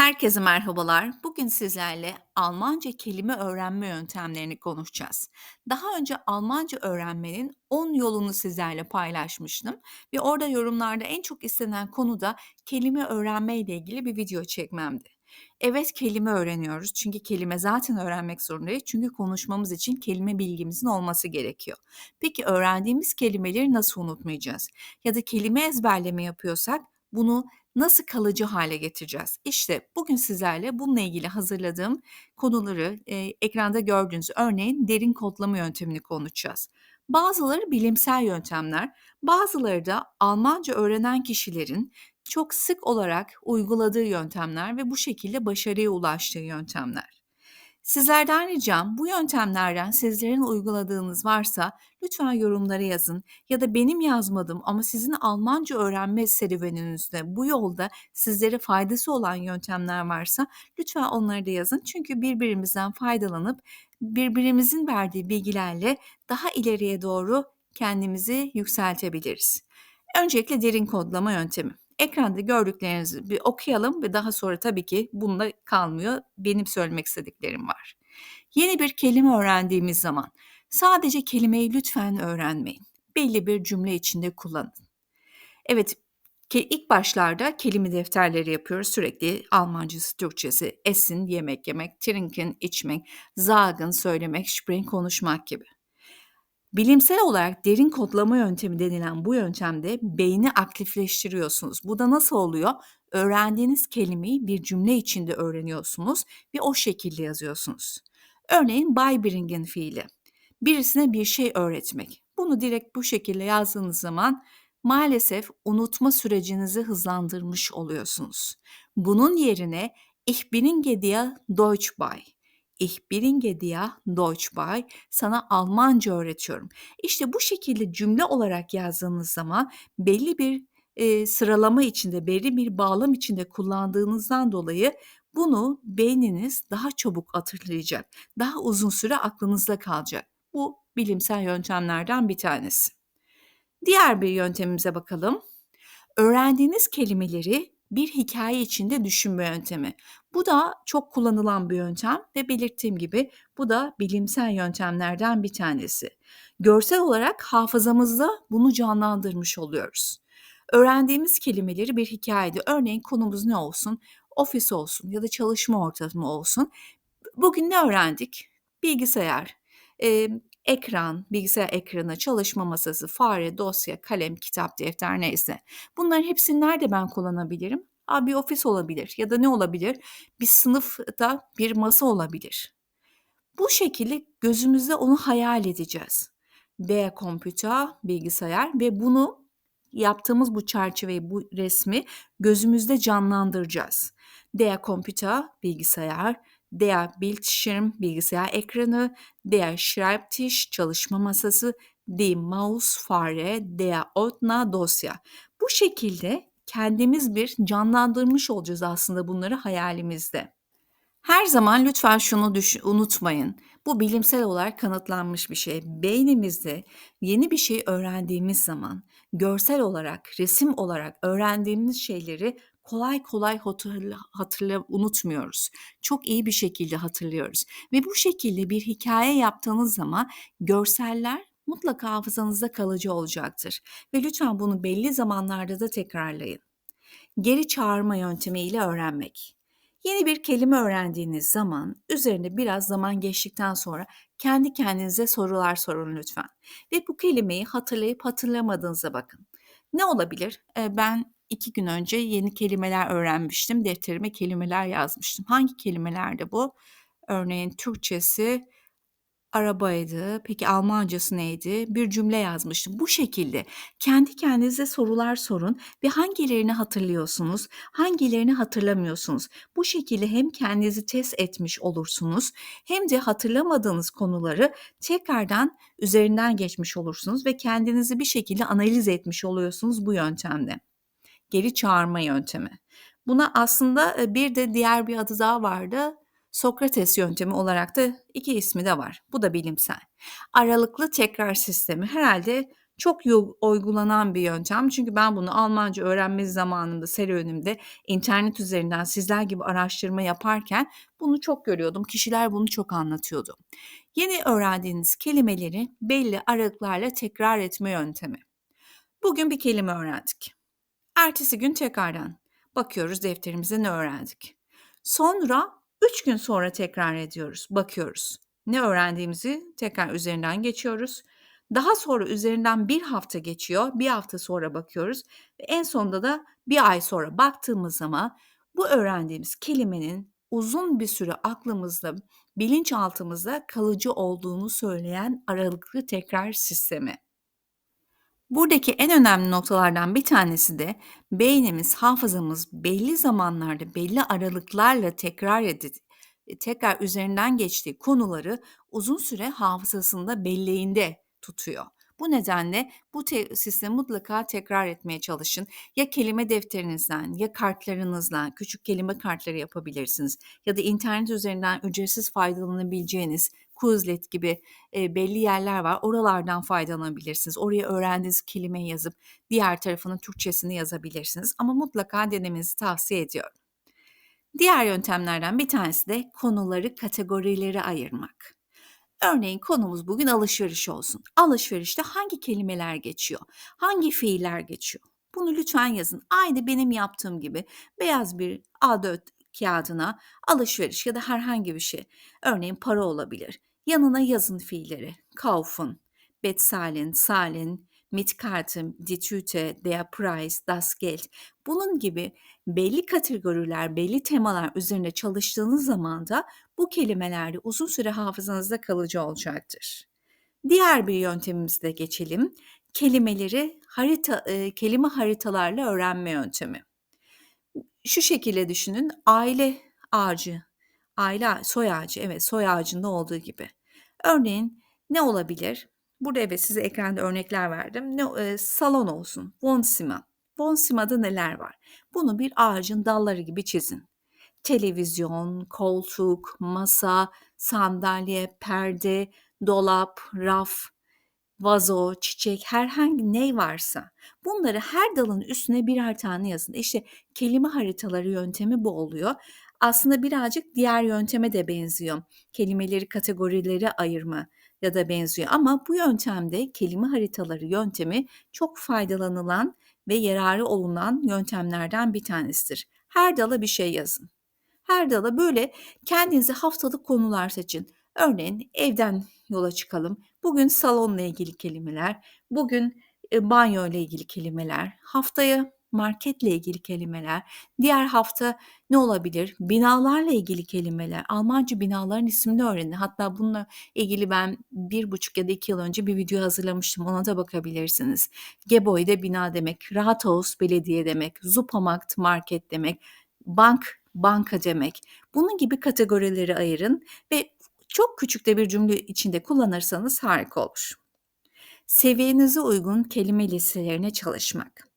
Herkese merhabalar. Bugün sizlerle Almanca kelime öğrenme yöntemlerini konuşacağız. Daha önce Almanca öğrenmenin 10 yolunu sizlerle paylaşmıştım ve orada yorumlarda en çok istenen konu da kelime öğrenme ile ilgili bir video çekmemdi. Evet kelime öğreniyoruz çünkü kelime zaten öğrenmek zorundayız çünkü konuşmamız için kelime bilgimizin olması gerekiyor. Peki öğrendiğimiz kelimeleri nasıl unutmayacağız? Ya da kelime ezberleme yapıyorsak bunu nasıl kalıcı hale getireceğiz? İşte bugün sizlerle bununla ilgili hazırladığım konuları, eee, ekranda gördüğünüz örneğin derin kodlama yöntemini konuşacağız. Bazıları bilimsel yöntemler, bazıları da Almanca öğrenen kişilerin çok sık olarak uyguladığı yöntemler ve bu şekilde başarıya ulaştığı yöntemler. Sizlerden ricam bu yöntemlerden sizlerin uyguladığınız varsa lütfen yorumlara yazın ya da benim yazmadığım ama sizin Almanca öğrenme serüveninizde bu yolda sizlere faydası olan yöntemler varsa lütfen onları da yazın. Çünkü birbirimizden faydalanıp birbirimizin verdiği bilgilerle daha ileriye doğru kendimizi yükseltebiliriz. Öncelikle derin kodlama yöntemi. Ekranda gördüklerinizi bir okuyalım ve daha sonra tabii ki bununla kalmıyor. Benim söylemek istediklerim var. Yeni bir kelime öğrendiğimiz zaman sadece kelimeyi lütfen öğrenmeyin. Belli bir cümle içinde kullanın. Evet, ilk başlarda kelime defterleri yapıyoruz. Sürekli Almancası, Türkçesi, essen, yemek yemek, trinken, içmek, sagen, söylemek, sprechen, konuşmak gibi. Bilimsel olarak derin kodlama yöntemi denilen bu yöntemde beyni aktifleştiriyorsunuz. Bu da nasıl oluyor? Öğrendiğiniz kelimeyi bir cümle içinde öğreniyorsunuz ve o şekilde yazıyorsunuz. Örneğin beibringen fiili. Birisine bir şey öğretmek. Bunu direkt bu şekilde yazdığınız zaman maalesef unutma sürecinizi hızlandırmış oluyorsunuz. Bunun yerine ich bringe dir Deutsch bei Ich bringe dir Deutsch bei. Sana Almanca öğretiyorum. İşte bu şekilde cümle olarak yazdığınız zaman belli bir e, sıralama içinde, belli bir bağlam içinde kullandığınızdan dolayı bunu beyniniz daha çabuk hatırlayacak. Daha uzun süre aklınızda kalacak. Bu bilimsel yöntemlerden bir tanesi. Diğer bir yöntemimize bakalım. Öğrendiğiniz kelimeleri bir hikaye içinde düşünme yöntemi. Bu da çok kullanılan bir yöntem ve belirttiğim gibi bu da bilimsel yöntemlerden bir tanesi. Görsel olarak hafızamızda bunu canlandırmış oluyoruz. Öğrendiğimiz kelimeleri bir hikayede örneğin konumuz ne olsun? Ofis olsun ya da çalışma ortamı olsun. Bugün ne öğrendik? Bilgisayar, ekran, bilgisayar ekranı, çalışma masası, fare, dosya, kalem, kitap, defter neyse. Bunların hepsini nerede ben kullanabilirim? Aa, bir ofis olabilir ya da ne olabilir? Bir sınıfta bir masa olabilir. Bu şekilde gözümüzde onu hayal edeceğiz. D kompüter, bilgisayar ve bunu yaptığımız bu çerçeveyi, bu resmi gözümüzde canlandıracağız. Der kompüter, bilgisayar, der Bildschirm, bilgisayar ekranı, der Schreibtisch, çalışma masası, die Maus, fare, der Ordner, dosya. Bu şekilde kendimiz bir canlandırmış olacağız aslında bunları hayalimizde. Her zaman lütfen şunu düş unutmayın. Bu bilimsel olarak kanıtlanmış bir şey. Beynimizde yeni bir şey öğrendiğimiz zaman görsel olarak, resim olarak öğrendiğimiz şeyleri kolay kolay hatırla, hatırla unutmuyoruz. Çok iyi bir şekilde hatırlıyoruz. Ve bu şekilde bir hikaye yaptığınız zaman görseller mutlaka hafızanızda kalıcı olacaktır. Ve lütfen bunu belli zamanlarda da tekrarlayın. Geri çağırma yöntemiyle öğrenmek. Yeni bir kelime öğrendiğiniz zaman üzerinde biraz zaman geçtikten sonra kendi kendinize sorular sorun lütfen. Ve bu kelimeyi hatırlayıp hatırlamadığınıza bakın. Ne olabilir? Ben iki gün önce yeni kelimeler öğrenmiştim. Defterime kelimeler yazmıştım. Hangi kelimelerdi bu? Örneğin Türkçesi arabaydı. Peki Almancası neydi? Bir cümle yazmıştım. Bu şekilde kendi kendinize sorular sorun ve hangilerini hatırlıyorsunuz, hangilerini hatırlamıyorsunuz. Bu şekilde hem kendinizi test etmiş olursunuz hem de hatırlamadığınız konuları tekrardan üzerinden geçmiş olursunuz ve kendinizi bir şekilde analiz etmiş oluyorsunuz bu yöntemde. Geri çağırma yöntemi. Buna aslında bir de diğer bir adı daha vardı. Sokrates yöntemi olarak da iki ismi de var. Bu da bilimsel. Aralıklı tekrar sistemi herhalde Çok uygulanan bir yöntem çünkü ben bunu Almanca öğrenme zamanında, serüvenimde internet üzerinden sizler gibi araştırma yaparken bunu çok görüyordum. Kişiler bunu çok anlatıyordu. Yeni öğrendiğiniz kelimeleri belli aralıklarla tekrar etme yöntemi. Bugün bir kelime öğrendik. Ertesi gün tekrardan bakıyoruz defterimize ne öğrendik. Sonra 3 gün sonra tekrar ediyoruz, bakıyoruz. Ne öğrendiğimizi tekrar üzerinden geçiyoruz. Daha sonra üzerinden bir hafta geçiyor, bir hafta sonra bakıyoruz ve en sonunda da bir ay sonra baktığımız zaman bu öğrendiğimiz kelimenin uzun bir süre aklımızda, bilinçaltımızda kalıcı olduğunu söyleyen aralıklı tekrar sistemi. Buradaki en önemli noktalardan bir tanesi de beynimiz, hafızamız belli zamanlarda, belli aralıklarla tekrar edip tekrar üzerinden geçtiği konuları uzun süre hafızasında, belleğinde tutuyor. Bu nedenle bu te- sistemi mutlaka tekrar etmeye çalışın. Ya kelime defterinizden ya kartlarınızla küçük kelime kartları yapabilirsiniz. Ya da internet üzerinden ücretsiz faydalanabileceğiniz Quizlet gibi e, belli yerler var. Oralardan faydalanabilirsiniz. Oraya öğrendiğiniz kelimeyi yazıp diğer tarafının Türkçesini yazabilirsiniz. Ama mutlaka denemenizi tavsiye ediyorum. Diğer yöntemlerden bir tanesi de konuları kategorilere ayırmak. Örneğin konumuz bugün alışveriş olsun. Alışverişte hangi kelimeler geçiyor? Hangi fiiller geçiyor? Bunu lütfen yazın. Aynı benim yaptığım gibi beyaz bir A4 kağıdına alışveriş ya da herhangi bir şey. Örneğin para olabilir. Yanına yazın fiilleri. Kaufen, bezahlen, zahlen, mitkarten, die Tüte, der Preis, das Geld. Bunun gibi belli kategoriler, belli temalar üzerinde çalıştığınız zaman da bu kelimeler de uzun süre hafızanızda kalıcı olacaktır. Diğer bir yöntemimize geçelim. Kelimeleri harita, e, kelime haritalarla öğrenme yöntemi. Şu şekilde düşünün, aile ağacı, aile soy ağacı, evet soy ağacında olduğu gibi. Örneğin ne olabilir? Burada evet size ekranda örnekler verdim. Ne, e, salon olsun, Wohnzimmer. Wohnzimmer'da neler var? Bunu bir ağacın dalları gibi çizin. Televizyon, koltuk, masa, sandalye, perde, dolap, raf, vazo, çiçek, herhangi ne varsa bunları her dalın üstüne birer tane yazın. İşte kelime haritaları yöntemi bu oluyor. Aslında birazcık diğer yönteme de benziyor. Kelimeleri kategorilere ayırma ya da benziyor ama bu yöntemde kelime haritaları yöntemi çok faydalanılan ve yararı olunan yöntemlerden bir tanesidir. Her dala bir şey yazın. Her dala böyle kendinize haftalık konular seçin. Örneğin evden yola çıkalım. Bugün salonla ilgili kelimeler, bugün e, banyo ile ilgili kelimeler, haftaya marketle ilgili kelimeler, diğer hafta ne olabilir? Binalarla ilgili kelimeler. Almanca binaların ismini öğrenin. Hatta bununla ilgili ben bir buçuk ya da iki yıl önce bir video hazırlamıştım. Ona da bakabilirsiniz. Gebäude bina demek, Rathaus belediye demek, Supermarkt market demek, bank banka demek. Bunun gibi kategorileri ayırın ve çok küçük de bir cümle içinde kullanırsanız harika olur. Seviyenize uygun kelime listelerine çalışmak.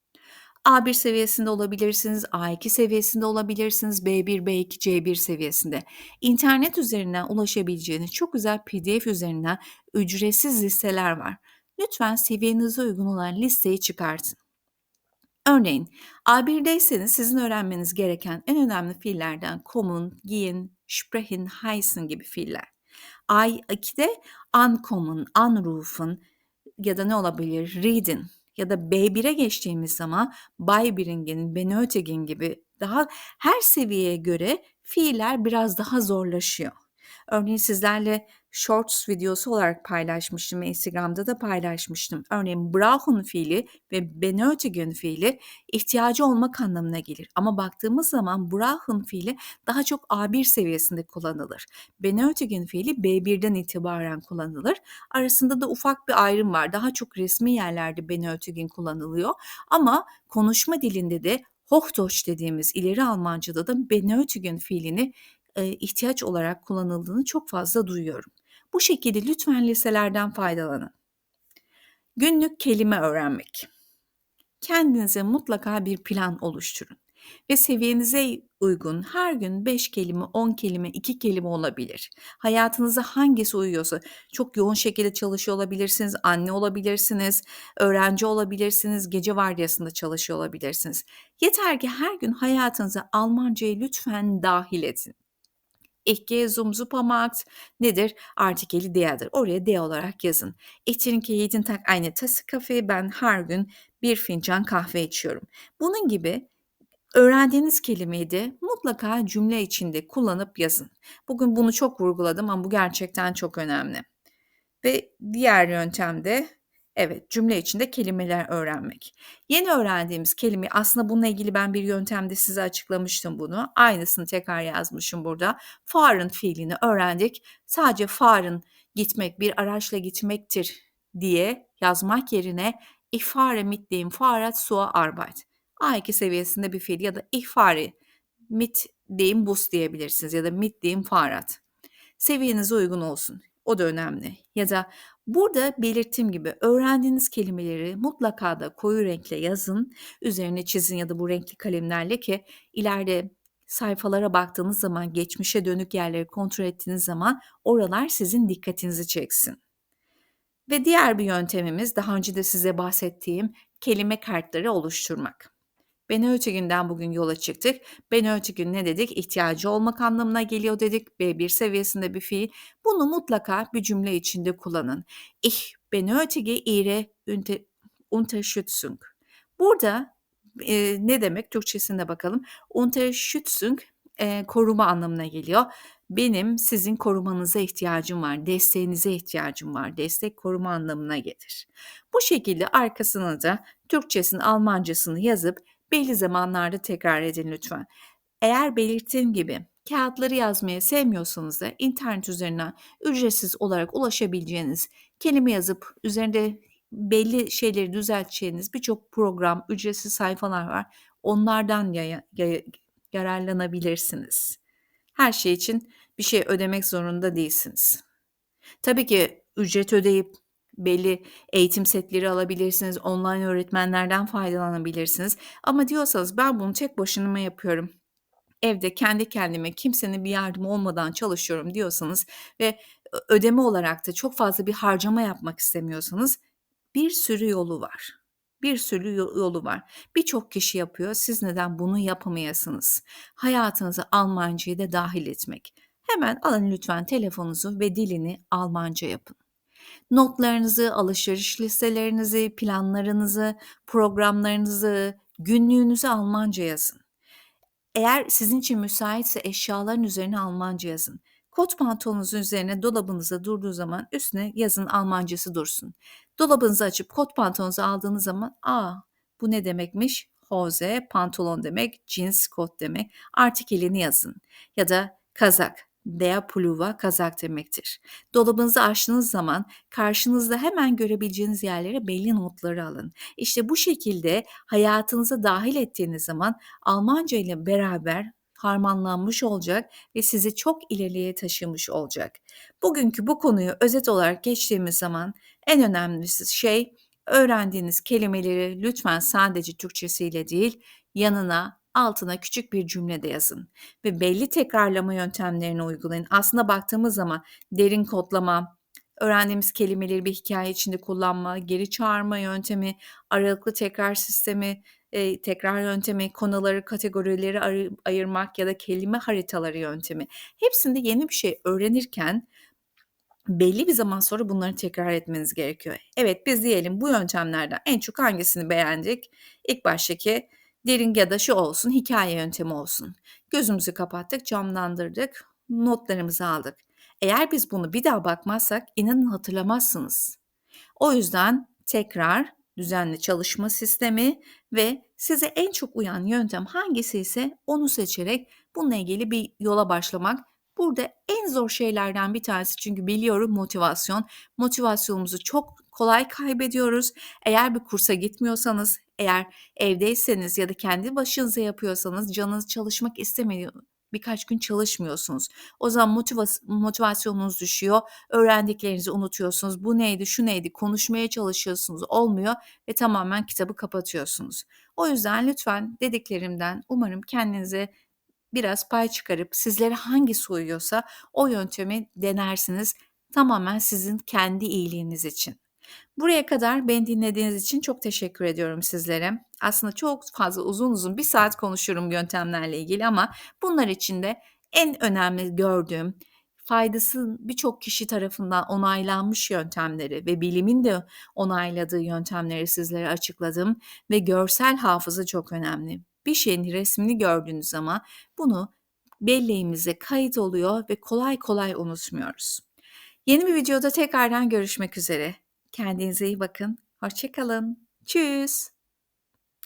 A1 seviyesinde olabilirsiniz, A2 seviyesinde olabilirsiniz, B1, B2, C1 seviyesinde. İnternet üzerinden ulaşabileceğiniz çok güzel PDF üzerinden ücretsiz listeler var. Lütfen seviyenize uygun olan listeyi çıkartın. Örneğin A1'deyseniz sizin öğrenmeniz gereken en önemli fiillerden kommen, gehen, sprechen, heißen gibi fiiller. A2'de ankommen, anrufen ya da ne olabilir? Reden ya da B1'e geçtiğimiz zaman Beibringen, benötigen gibi daha her seviyeye göre fiiller biraz daha zorlaşıyor. Örneğin sizlerle shorts videosu olarak paylaşmıştım ve Instagram'da da paylaşmıştım. Örneğin brauchen fiili ve benötigen fiili ihtiyacı olmak anlamına gelir. Ama baktığımız zaman brauchen fiili daha çok A1 seviyesinde kullanılır. Benötigen fiili B1'den itibaren kullanılır. Arasında da ufak bir ayrım var. Daha çok resmi yerlerde benötigen kullanılıyor. Ama konuşma dilinde de Hochdeutsch dediğimiz ileri Almanca'da da benötigen fiilini ihtiyaç olarak kullanıldığını çok fazla duyuyorum. Bu şekilde lütfen listelerden faydalanın. Günlük kelime öğrenmek. Kendinize mutlaka bir plan oluşturun. Ve seviyenize uygun her gün 5 kelime, 10 kelime, 2 kelime olabilir. Hayatınıza hangisi uyuyorsa, çok yoğun şekilde çalışıyor olabilirsiniz, anne olabilirsiniz, öğrenci olabilirsiniz, gece vardiyasında çalışıyor olabilirsiniz. Yeter ki her gün hayatınıza Almancayı lütfen dâhil edin. Gehe zum Supermarkt nedir? Artikeli der'dir. Oraya der olarak yazın. Ich trinke jeden Tag eine Tasse. Ben her gün bir fincan kahve içiyorum. Bunun gibi öğrendiğiniz kelimeyi de mutlaka cümle içinde kullanıp yazın. Bugün bunu çok vurguladım ama bu gerçekten çok önemli. Ve diğer yöntem de evet cümle içinde kelimeler öğrenmek. Yeni öğrendiğimiz kelime aslında bununla ilgili ben bir yöntemde size açıklamıştım bunu. Aynısını tekrar yazmışım burada. Fahren fiilini öğrendik. Sadece fahren gitmek bir araçla gitmektir diye yazmak yerine ich fahre mit dem Fahrrad zur Arbeit. A2 seviyesinde bir fiil ya da ich fahre mit dem Bus diyebilirsiniz ya da mit dem Fahrrad. Seviyenize uygun olsun. O da önemli. Ya da burada belirttiğim gibi öğrendiğiniz kelimeleri mutlaka da koyu renkle yazın. Üzerine çizin ya da bu renkli kalemlerle ki ileride sayfalara baktığınız zaman, geçmişe dönük yerleri kontrol ettiğiniz zaman oralar sizin dikkatinizi çeksin. Ve diğer bir yöntemimiz daha önce de size bahsettiğim kelime kartları oluşturmak. Ben Benötigünden bugün yola çıktık. Ben Benötigün ne dedik? İhtiyacı olmak anlamına geliyor dedik. B1 seviyesinde bir fiil. Bunu mutlaka bir cümle içinde kullanın. Ich benötige ihre Unterstützung. Burada e, ne demek? Türkçesine bakalım. Unterstützung e, koruma anlamına geliyor. Benim sizin korumanıza ihtiyacım var, desteğinize ihtiyacım var. Destek koruma anlamına gelir. Bu şekilde arkasına da Türkçesini, Almancasını yazıp belli zamanlarda tekrar edin lütfen. Eğer belirttiğim gibi kağıtları yazmayı sevmiyorsanız da internet üzerinden ücretsiz olarak ulaşabileceğiniz kelime yazıp üzerinde belli şeyleri düzelteceğiniz birçok program, ücretsiz sayfalar var. Onlardan yaya, yaya, yararlanabilirsiniz. Her şey için bir şey ödemek zorunda değilsiniz. Tabii ki ücret ödeyip belli eğitim setleri alabilirsiniz, online öğretmenlerden faydalanabilirsiniz. Ama diyorsanız ben bunu tek başıma yapıyorum. Evde kendi kendime kimsenin bir yardım olmadan çalışıyorum diyorsanız ve ödeme olarak da çok fazla bir harcama yapmak istemiyorsanız bir sürü yolu var. Bir sürü yolu var. Birçok kişi yapıyor. Siz neden bunu yapamayasınız? Hayatınıza Almancayı da dahil etmek. Hemen alın lütfen telefonunuzu ve dilini Almanca yapın. Notlarınızı, alışveriş listelerinizi, planlarınızı, programlarınızı, günlüğünüzü Almanca yazın. Eğer sizin için müsaitse eşyaların üzerine Almanca yazın. Kot pantolonunuzun üzerine dolabınıza durduğu zaman üstüne yazın Almancası dursun. Dolabınızı açıp kot pantolonunuzu aldığınız zaman aa bu ne demekmiş? Hose, pantolon demek, jeans, kot demek. Artikelini yazın. Ya da kazak, der Pullover kazak demektir. Dolabınızı açtığınız zaman karşınızda hemen görebileceğiniz yerlere belli notları alın. İşte bu şekilde hayatınıza dahil ettiğiniz zaman Almanca ile beraber harmanlanmış olacak ve sizi çok ileriye taşımış olacak. Bugünkü bu konuyu özet olarak geçtiğimiz zaman en önemlisi şey öğrendiğiniz kelimeleri lütfen sadece Türkçesiyle değil yanına altına küçük bir cümle de yazın ve belli tekrarlama yöntemlerini uygulayın. Aslında baktığımız zaman derin kodlama, öğrendiğimiz kelimeleri bir hikaye içinde kullanma, geri çağırma yöntemi, aralıklı tekrar sistemi, e, tekrar yöntemi, konuları, kategorileri ayır, ayırmak ya da kelime haritaları yöntemi. Hepsinde yeni bir şey öğrenirken belli bir zaman sonra bunları tekrar etmeniz gerekiyor. Evet biz diyelim bu yöntemlerden en çok hangisini beğendik? İlk baştaki derin ya olsun, hikaye yöntemi olsun. Gözümüzü kapattık, camlandırdık, notlarımızı aldık. Eğer biz bunu bir daha bakmazsak inanın hatırlamazsınız. O yüzden tekrar düzenli çalışma sistemi ve size en çok uyan yöntem hangisi ise onu seçerek bununla ilgili bir yola başlamak burada en zor şeylerden bir tanesi çünkü biliyorum motivasyon. Motivasyonumuzu çok kolay kaybediyoruz. Eğer bir kursa gitmiyorsanız, eğer evdeyseniz ya da kendi başınıza yapıyorsanız canınız çalışmak istemiyor birkaç gün çalışmıyorsunuz. O zaman motivas motivasyonunuz düşüyor, öğrendiklerinizi unutuyorsunuz. Bu neydi, şu neydi konuşmaya çalışıyorsunuz, olmuyor ve tamamen kitabı kapatıyorsunuz. O yüzden lütfen dediklerimden umarım kendinize biraz pay çıkarıp sizlere hangisi uyuyorsa o yöntemi denersiniz. Tamamen sizin kendi iyiliğiniz için. Buraya kadar beni dinlediğiniz için çok teşekkür ediyorum sizlere. Aslında çok fazla uzun uzun 1 saat konuşurum yöntemlerle ilgili ama bunlar içinde en önemli gördüğüm, faydası birçok kişi tarafından onaylanmış yöntemleri ve bilimin de onayladığı yöntemleri sizlere açıkladım ve görsel hafıza çok önemli. Bir şeyin resmini gördüğünüz zaman bunu belleğimize kayıt oluyor ve kolay kolay unutmuyoruz. Yeni bir videoda tekrardan görüşmek üzere. Kendinize iyi bakın. Hoşça kalın. Tschüss.